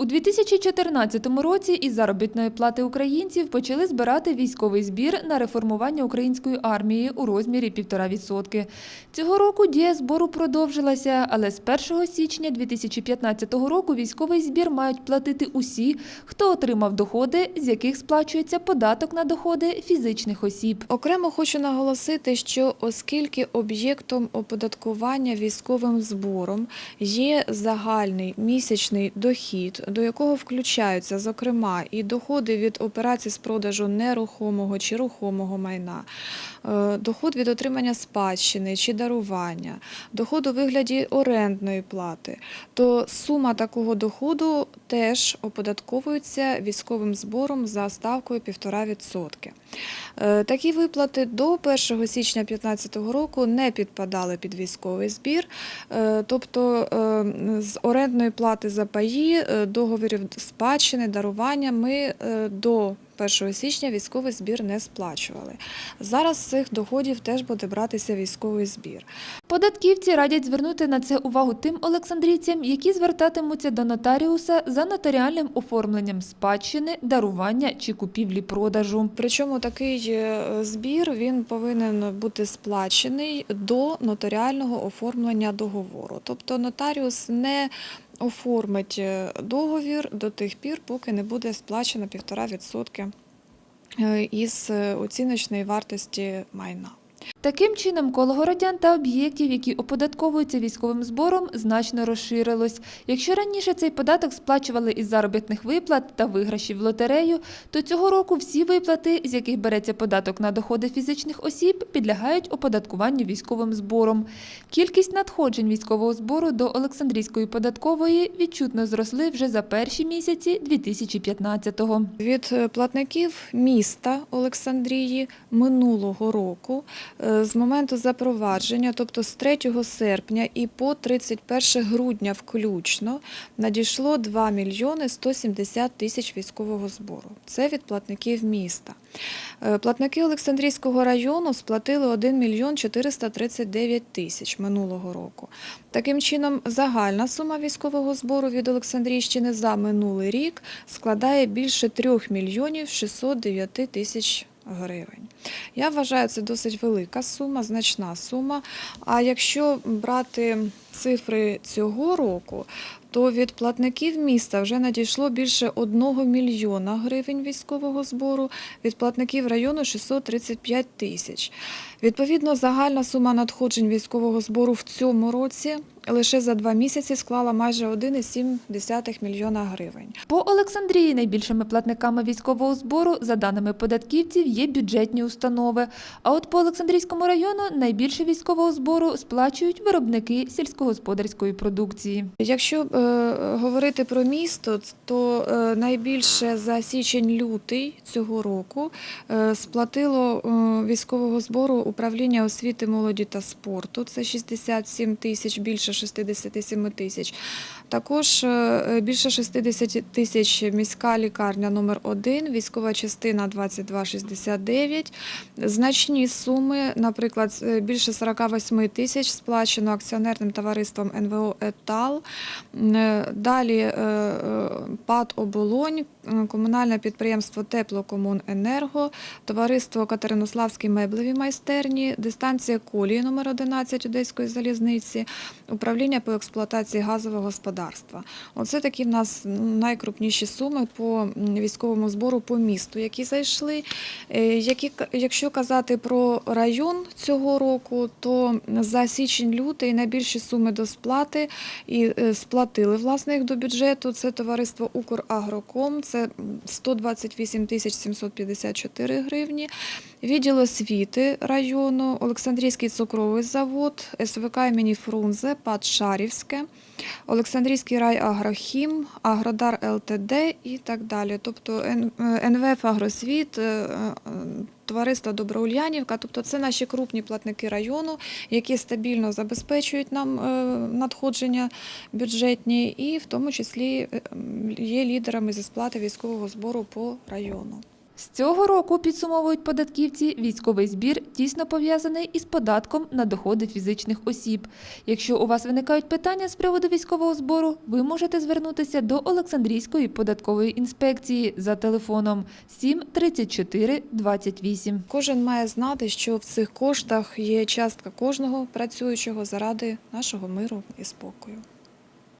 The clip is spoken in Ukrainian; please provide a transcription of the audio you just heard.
У 2014 році із заробітної плати українців почали збирати військовий збір на реформування української армії у розмірі 1,5%. Цього року дія збору продовжилася, але з 1 січня 2015 року військовий збір мають платити усі, хто отримав доходи, з яких сплачується податок на доходи фізичних осіб. Окремо хочу наголосити, що оскільки об'єктом оподаткування військовим збором є загальний місячний дохід, до якого включаються, зокрема, і доходи від операцій з продажу нерухомого чи рухомого майна, е, доход від отримання спадщини чи дарування, доход у вигляді орендної плати, то сума такого доходу теж оподатковується військовим збором за ставкою 1,5%. Е, Такі виплати до 1 січня 2015 року не підпадали під військовий збір, Е, тобто з орендної плати за паї, е, договорів спадщини, дарування ми е, до 1 січня військовий збір не сплачували. Зараз з цих доходів теж буде братися військовий збір. Податківці радять звернути на це увагу тим олександрійцям, які звертатимуться до нотаріуса за нотаріальним оформленням спадщини, дарування чи купівлі-продажу. Причому такий е, збір він повинен бути сплачений до нотаріального оформлення договору. Тобто нотаріус не оформить е, договір до тих пір, поки не буде сплачено 1,5% е, із е, оціночної вартості майна. Таким чином, коло городян та об'єктів, які оподатковуються військовим збором, значно розширилось. Якщо раніше цей податок сплачували із заробітних виплат та виграшів в лотерею, то цього року всі виплати, з яких береться податок на доходи фізичних осіб, підлягають оподаткуванню військовим збором. Кількість надходжень військового збору до Олександрійської податкової відчутно зросли вже за перші місяці 2015-го. Від платників міста Олександрії минулого року е, з моменту запровадження, тобто з 3 серпня і по 31 грудня включно, надійшло 2 мільйони 170 тисяч військового збору. Це від платників міста. Е, Платники Олександрійського району сплатили 1 мільйон 439 тисяч минулого року. Таким чином, загальна сума військового збору від Олександрійщини за минулий рік складає більше 3 мільйонів 609 тисяч гривень. Я вважаю, це досить велика сума, значна сума. А якщо брати цифри цього року, то від платників міста вже надійшло більше 1 мільйона гривень військового збору, від платників району 635 тисяч. Відповідно, загальна сума надходжень військового збору в цьому році лише за два місяці склала майже 1,7 мільйона гривень. По Олександрії найбільшими платниками військового збору, за даними податківців, є бюджетні установи. А от по Олександрійському району найбільше військового збору сплачують виробники сільськогосподарської продукції. Якщо е, говорити про місто, то е, найбільше за січень-лютий цього року е, сплатило військового збору управління освіти, молоді та спорту. Це 67 тисяч, більше 67 тисяч. Також більше 60 тисяч міська лікарня номер 1 військова частина 2269. Значні суми, наприклад, більше 48 тисяч сплачено акціонерним товариством НВО «Етал». Е, Далі е, е, ПАД «Оболонь», комунальне підприємство «Теплокомуненерго», товариство Катеринославські меблеві майстерні, дистанція колії номер 11 Одеської залізниці, управління по експлуатації газового господарства. Оце такі в нас найкрупніші суми по військовому збору по місту, які зайшли. Якщо казати про район цього року, то за січень-лютий найбільші суми до сплати і е, сплатили власне їх до бюджету. Це товариство Украгроком, це 128 тисяч 754 гривні. Відділ освіти району, Олександрійський цукровий завод, СВК імені Фрунзе, ПАД Шарівське, Олександрійський рай Агрохім, Агродар ЛТД і так далі. Тобто е, НВФ Агросвіт, е, е, Товариство Доброульянівка, тобто це наші крупні платники району, які стабільно забезпечують нам е, надходження бюджетні, і в тому числі е, є лідерами зі сплати військового збору по району. З цього року, підсумовують податківці, військовий збір тісно пов'язаний із податком на доходи фізичних осіб. Якщо у вас виникають питання з приводу військового збору, ви можете звернутися до Олександрійської податкової інспекції за телефоном 7 34 28. Кожен має знати, що в цих коштах є частка кожного працюючого заради нашого миру і спокою.